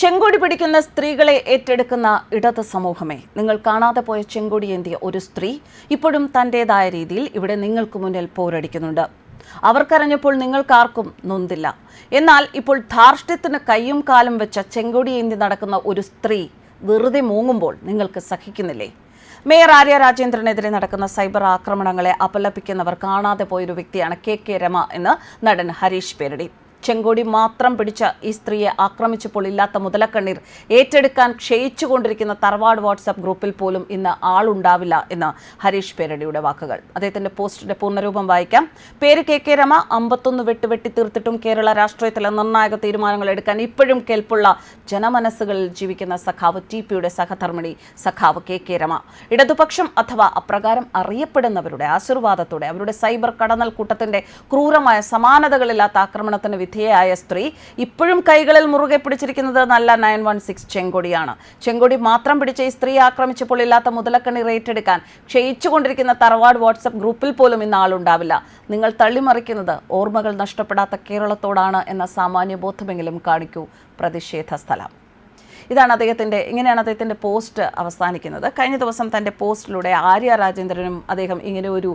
ചെങ്കൊടി പിടിക്കുന്ന സ്ത്രീകളെ ഏറ്റെടുക്കുന്ന ഇടത് സമൂഹമേ. നിങ്ങൾ കാണാതെ പോയ ചെങ്കൊടി എന്തിയ ഒരു സ്ത്രീ ഇപ്പോഴും തന്റെതായ രീതിയിൽ ഇവിടെ നിങ്ങൾക്ക് മുന്നിൽ പോരടിക്കുന്നുണ്ട്. അവർക്കറിഞ്ഞപ്പോൾ നിങ്ങൾക്കാർക്കും നൊന്തില്ല. എന്നാൽ ഇപ്പോൾ ധാർഷ്ട്യത്തിന് കൈയും കാലും വെച്ച ചെങ്കൊടി ഏന്തി നടക്കുന്ന ഒരു സ്ത്രീ വെറുതെ മൂങ്ങുമ്പോൾ നിങ്ങൾക്ക് സഹിക്കുന്നില്ലേ? മേയർ ആര്യ രാജേന്ദ്രനെതിരെ നടക്കുന്ന സൈബർ ആക്രമണങ്ങളെ അപലപിക്കുന്നവർ കാണാതെ പോയൊരു വ്യക്തിയാണ് കെ കെ രമ എന്ന് നടൻ ഹരീഷ് പേരടി. ചെങ്കോടി മാത്രം പിടിച്ച ഈ സ്ത്രീയെ ആക്രമിച്ചപ്പോൾ ഇല്ലാത്ത മുതലക്കണ്ണീർ ഏറ്റെടുക്കാൻ ക്ഷയിച്ചുകൊണ്ടിരിക്കുന്ന തറവാട് വാട്സാപ്പ് ഗ്രൂപ്പിൽ പോലും ഇന്ന് ആളുണ്ടാവില്ല എന്ന് ഹരീഷ് പേരടിയുടെ വാക്കുകൾ. അദ്ദേഹത്തിന്റെ പോസ്റ്റിന്റെ പൂർണരൂപം വായിക്കാം. പേര് കെ കെ രമ അമ്പത്തൊന്ന് വെട്ടുവെട്ടി തീർത്തിട്ടും കേരള രാഷ്ട്രീയത്തിലെ നിർണായക തീരുമാനങ്ങൾ എടുക്കാൻ ഇപ്പോഴും കേൾപ്പുള്ള ജനമനസ്സുകളിൽ ജീവിക്കുന്ന സഖാവ് ടി പിയുടെ സഹധർമ്മിണി സഖാവ് കെ കെ രമ. ഇടതുപക്ഷം അഥവാ അപ്രകാരം അറിയപ്പെടുന്നവരുടെ ആശീർവാദത്തോടെ അവരുടെ സൈബർ കടന്നൽ കൂട്ടത്തിന്റെ ക്രൂരമായ സമാനതകളില്ലാത്ത ആക്രമണത്തിന് വിധേയയായ സ്ത്രീ ഇപ്പോഴും കൈകളിൽ മുറുകെ പിടിച്ചിരിക്കുന്നത് നല്ല നയൻ വൺ സിക്സ് ചെങ്കൊടിയാണ്. ചെങ്കൊടി മാത്രം പിടിച്ച ഈ സ്ത്രീ ആക്രമിച്ചപ്പോൾ ഇല്ലാത്ത മുതലക്കണി റേറ്റ് എടുക്കാൻ ക്ഷയിച്ചുകൊണ്ടിരിക്കുന്ന തറവാട് വാട്സപ്പ് ഗ്രൂപ്പിൽ പോലും ഇന്ന് ആളുണ്ടാവില്ല. നിങ്ങൾ തള്ളിമറിക്കുന്നത് ഓർമ്മകൾ നഷ്ടപ്പെടാത്ത കേരളത്തോടാണ് എന്ന സാമാന്യ ബോധമെങ്കിലും കാണിക്കൂ. പ്രതിഷേധ സ്ഥലം. ഇതാണ് അദ്ദേഹത്തിന്റെ ഇങ്ങനെയാണ് അദ്ദേഹത്തിന്റെ പോസ്റ്റ് അവസാനിക്കുന്നത്. കഴിഞ്ഞ ദിവസം തന്റെ പോസ്റ്റിലൂടെ ആര്യ രാജേന്ദ്രനും അദ്ദേഹം ഇങ്ങനെ ഒരു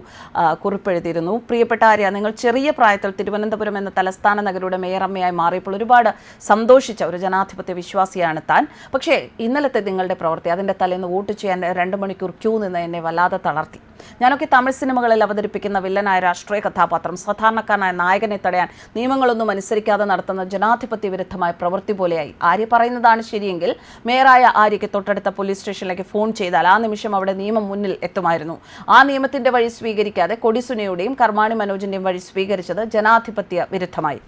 കുറിപ്പെഴുതിയിരുന്നു. പ്രിയപ്പെട്ട ആര്യ നിങ്ങൾ ചെറിയ പ്രായത്തിൽ തിരുവനന്തപുരം എന്ന തലസ്ഥാന നഗരയുടെ മേയറമ്മയായി മാറിയപ്പോൾ ഒരുപാട് സന്തോഷിച്ച ഒരു ജനാധിപത്യ വിശ്വാസിയാണ് താൻ. പക്ഷേ ഇന്നലത്തെ നിങ്ങളുടെ പ്രവൃത്തി അതിന്റെ തലേന്ന് വോട്ട് ചെയ്യാൻ രണ്ട് മണിക്കൂർ ക്യൂ നിന്ന് എന്നെ വല്ലാതെ തളർത്തി. ഞാനൊക്കെ തമിഴ് സിനിമകളിൽ അവതരിപ്പിക്കുന്ന വില്ലനായ രാഷ്ട്രീയ കഥാപാത്രം സാധാരണക്കാരനായ നായകനെ തടയാൻ നിയമങ്ങളൊന്നും അനുസരിക്കാതെ നടത്തുന്ന ജനാധിപത്യ വിരുദ്ധമായ പ്രവൃത്തി പോലെയായി. ആര്യ പറയുന്നതാണ് ശരിയെങ്കിൽ മേയറായ ആര്യയ്ക്ക് തൊട്ടടുത്ത പോലീസ് സ്റ്റേഷനിലേക്ക് ഫോൺ ചെയ്താൽ ആ നിമിഷം അവിടെ നിയമം മുന്നിൽ എത്തുമായിരുന്നു. ആ നിയമത്തിന്റെ വഴി സ്വീകരിക്കാതെ കൊടിസുനയുടെയും കർമാണി മനോജിന്റെയും വഴി സ്വീകരിച്ചത് ജനാധിപത്യ വിരുദ്ധമായി.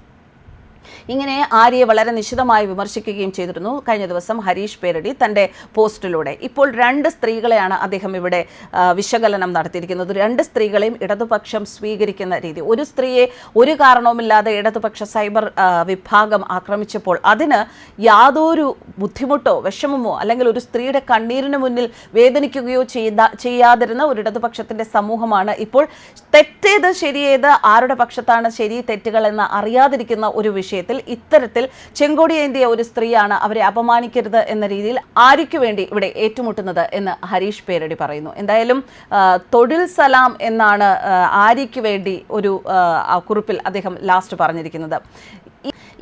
ഇങ്ങനെ ആര്യയെ വളരെ നിശിതമായി വിമർശിക്കുകയും ചെയ്തിരുന്നു. കഴിഞ്ഞ ദിവസം ഹരീഷ് പേരടി തന്റെ പോസ്റ്റിലൂടെ. ഇപ്പോൾ രണ്ട് സ്ത്രീകളെയാണ് അദ്ദേഹം ഇവിടെ വിശകലനം നടത്തിയിരിക്കുന്നത്. രണ്ട് സ്ത്രീകളെയും ഇടതുപക്ഷം സ്വീകരിക്കുന്ന രീതി. ഒരു സ്ത്രീയെ ഒരു കാരണവുമില്ലാതെ ഇടതുപക്ഷ സൈബർ വിഭാഗം ആക്രമിച്ചപ്പോൾ അതിന് യാതൊരു ബുദ്ധിമുട്ടോ വിഷമമോ അല്ലെങ്കിൽ ഒരു സ്ത്രീയുടെ കണ്ണീരിന് മുന്നിൽ വേദനിക്കുകയോ ചെയ്ത ചെയ്യാതിരുന്ന ഒരു ഇടതുപക്ഷത്തിന്റെ സമൂഹമാണ് ഇപ്പോൾ. തെറ്റേത് ശരിയേത് ആരുടെ പക്ഷത്താണ് ശരി തെറ്റുകൾ എന്ന് അറിയാതിരിക്കുന്ന ഒരു വിഷയത്തിൽ ഇത്തരത്തിൽ ചെങ്കോടിയേന്തിയ ഒരു സ്ത്രീയാണ് അവരെ അപമാനിക്കരുത് എന്ന രീതിയിൽ ആരിക്കു വേണ്ടി ഇവിടെ ഏറ്റുമുട്ടുന്നത് എന്ന് ഹരീഷ് പേരടി പറയുന്നു. എന്തായാലും തൊഴിൽ സലാം എന്നാണ് ആരിക്കു വേണ്ടി ഒരു കുറിപ്പിൽ അദ്ദേഹം ലാസ്റ്റ് പറഞ്ഞിരിക്കുന്നത്.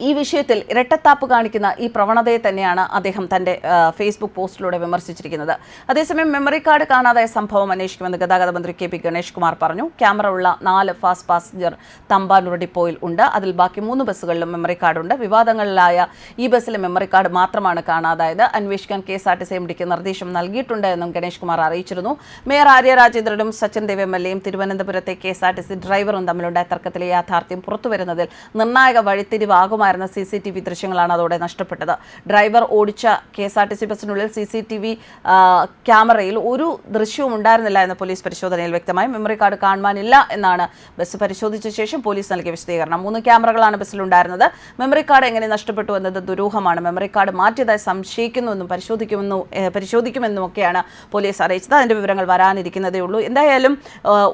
ഈ- വിഷയത്തിൽ ഇരട്ടത്താപ്പ് കാണിക്കുന്ന ഈ പ്രവണതയെ തന്നെയാണ് അദ്ദേഹം തന്റെ ഫേസ്ബുക്ക് പോസ്റ്റിലൂടെ വിമർശിച്ചിരിക്കുന്നത്. അതേസമയം മെമ്മറി കാർഡ് കാണാതായ സംഭവം അന്വേഷിക്കുമെന്ന് ഗതാഗത മന്ത്രി കെ പി ഗണേഷ് കുമാർ പറഞ്ഞു. ക്യാമറ ഉള്ള നാല് ഫാസ്റ്റ് പാസഞ്ചർ തമ്പാനൂർ ഡിപ്പോയിൽ ഉണ്ട്. അതിൽ ബാക്കി മൂന്ന് ബസ്സുകളിലും മെമ്മറി കാർഡ് ഉണ്ട്. വിവാദങ്ങളിലായ ഈ ബസ്സിലെ മെമ്മറി കാർഡ് മാത്രമാണ് കാണാതായത്. അന്വേഷിക്കാൻ K S R T C M ഡിക്ക് നിർദ്ദേശം നൽകിയിട്ടുണ്ട് എന്നും ഗണേഷ് കുമാർ അറിയിച്ചിരുന്നു. മേയർ ആര്യ രാജേന്ദ്രനും സച്ചിൻ ദേവ് എം എൽ എയും തിരുവനന്തപുരത്തെ K S R T C ഡ്രൈവറും തമ്മിലുണ്ടായ തർക്കത്തിലെ യാഥാർത്ഥ്യം പുറത്തുവരുന്നതിൽ നിർണായക വഴിത്തിരിവാകുമായിരുന്ന സി സി ടി വി ദൃശ്യങ്ങളാണ് അതോടെ നഷ്ടപ്പെട്ടത്. ഡ്രൈവർ ഓടിച്ച K S R T C ബസ്സിനുള്ളിൽ C C T V ക്യാമറയിൽ ഒരു ദൃശ്യവും ഉണ്ടായിരുന്നില്ല എന്ന് പോലീസ് പരിശോധനയിൽ വ്യക്തമായി. മെമ്മറി കാർഡ് കാണുവാനില്ല എന്നാണ് ബസ് പരിശോധിച്ച ശേഷം പോലീസ് നൽകിയ വിശദീകരണം. മൂന്ന് ക്യാമറകളാണ് ബസ്സിലുണ്ടായിരുന്നത്. മെമ്മറി കാർഡ് എങ്ങനെ നഷ്ടപ്പെട്ടു എന്നത് ദുരൂഹമാണ്. മെമ്മറി കാർഡ് മാറ്റിയതായി സംശയിക്കുന്നുവെന്നും പരിശോധിക്കുമെന്നും പരിശോധിക്കുമെന്നും ഒക്കെയാണ് പോലീസ് അറിയിച്ചത്. അതിന്റെ വിവരങ്ങൾ വരാനിരിക്കുന്നതേ ഉള്ളൂ. എന്തായാലും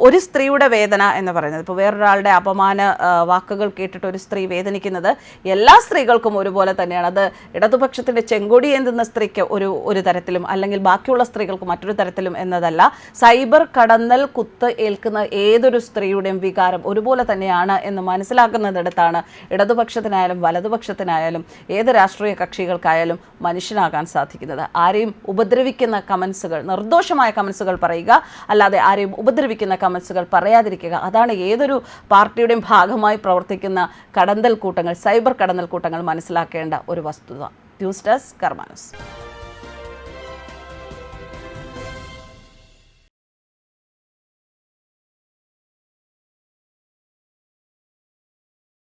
ഒരു സ്ത്രീയുടെ വേദന എന്ന് പറയുന്നത് ഇപ്പോൾ വേറൊരാളുടെ അപമാന വാക്കുകൾ കേട്ടിട്ട് ഒരു സ്ത്രീ വേദനിക്കുന്നത് എല്ലാ സ്ത്രീകൾക്കും ഒരുപോലെ തന്നെയാണ്. അത് ഇടതുപക്ഷത്തിന്റെ ചെങ്കൊടി എന്തുന്ന സ്ത്രീക്ക് ഒരു ഒരു തരത്തിലും അല്ലെങ്കിൽ ബാക്കിയുള്ള സ്ത്രീകൾക്ക് മറ്റൊരു തരത്തിലും എന്നതല്ല. സൈബർ കടന്നൽ കുത്ത് ഏൽക്കുന്ന ഏതൊരു സ്ത്രീയുടെയും വികാരം ഒരുപോലെ തന്നെയാണ് എന്ന് മനസ്സിലാക്കുന്നിടത്താണ് ഇടതുപക്ഷത്തിനായാലും വലതുപക്ഷത്തിനായാലും ഏത് രാഷ്ട്രീയ കക്ഷികൾക്കായാലും മനുഷ്യനാകാൻ സാധിക്കുന്നത്. ആരെയും ഉപദ്രവിക്കുന്ന കമൻസുകൾ നിർദോഷമായ കമൻസുകൾ പറയുക അല്ലാതെ ആരെയും ഉപദ്രവിക്കുന്ന കമൻസുകൾ പറയാതിരിക്കുക. അതാണ് ഏതൊരു പാർട്ടിയുടെയും ഭാഗമായി പ്രവർത്തിക്കുന്ന കടന്തൽ കൂട്ടങ്ങൾ. കടന്നൽ കൂട്ടങ്ങൾ മനസ്സിലാക്കേണ്ട ഒരു വസ്തുത. News desk കർമാനസ്